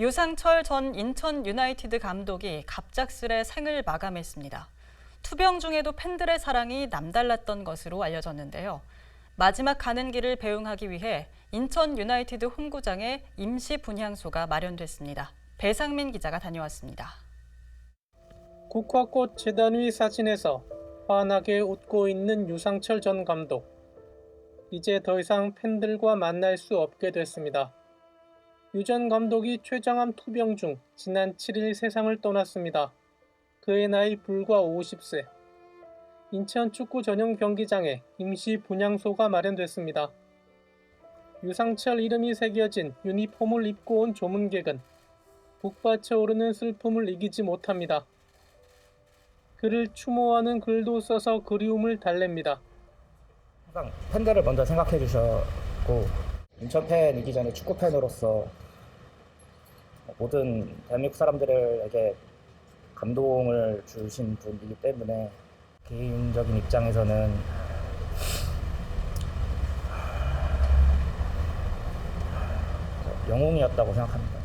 유상철 전 인천 유나이티드 감독이 갑작스레 생을 마감했습니다. 투병 중에도 팬들의 사랑이 남달랐던 것으로 알려졌는데요. 마지막 가는 길을 배웅하기 위해 인천 유나이티드 홈구장에 임시 분향소가 마련됐습니다. 배상민 기자가 다녀왔습니다. 국화꽃 재단 위 사진에서 환하게 웃고 있는 유상철 전 감독. 이제 더 이상 팬들과 만날 수 없게 됐습니다. 유 전 감독이 췌장암 투병 중 지난 7일 세상을 떠났습니다. 그의 나이 불과 50세. 인천 축구 전용 경기장에 임시 분향소가 마련됐습니다. 유상철 이름이 새겨진 유니폼을 입고 온 조문객은 북받쳐 오르는 슬픔을 이기지 못합니다. 그를 추모하는 글도 써서 그리움을 달랩니다. 항상 팬들을 먼저 생각해 주셨고 인천 팬이기 전에 축구 팬으로서 모든 대한민국 사람들에게 감동을 주신 분이기 때문에 개인적인 입장에서는 영웅이었다고 생각합니다.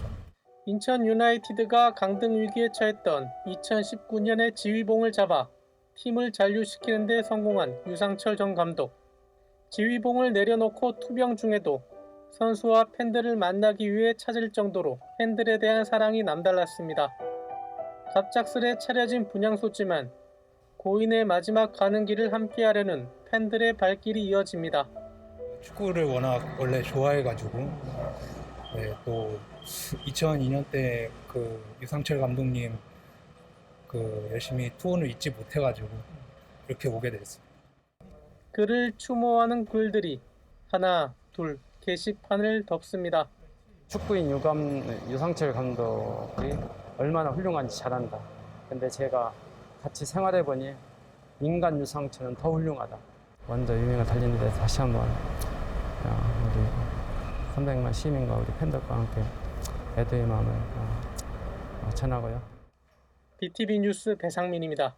인천 유나이티드가 강등 위기에 처했던 2019년에 지휘봉을 잡아 팀을 잔류시키는 데 성공한 유상철 전 감독. 지휘봉을 내려놓고 투병 중에도 선수와 팬들을 만나기 위해 찾을 정도로 팬들에 대한 사랑이 남달랐습니다. 갑작스레 차려진 분향소지만 고인의 마지막 가는 길을 함께하려는 팬들의 발길이 이어집니다. 축구를 워낙 원래 좋아해가지고 네, 또 2002년 때 그 유상철 감독님 그 열심히 투혼을 잊지 못해가지고 이렇게 오게 됐습니다. 그를 추모하는 글들이 하나, 둘 게시판을 덮습니다. 축구인 유감 유상철 감독이 얼마나 훌륭한지 잘 안다. 근데 제가 같이 생활해 보니 인간 유상철은 더 훌륭하다. 먼저 유명을 달리는데 다시 한번 어, 우리 300만 시민과 우리 팬들과 함께 애도의 마음을 어, 어, 전하고요. BTV 뉴스 배상민입니다.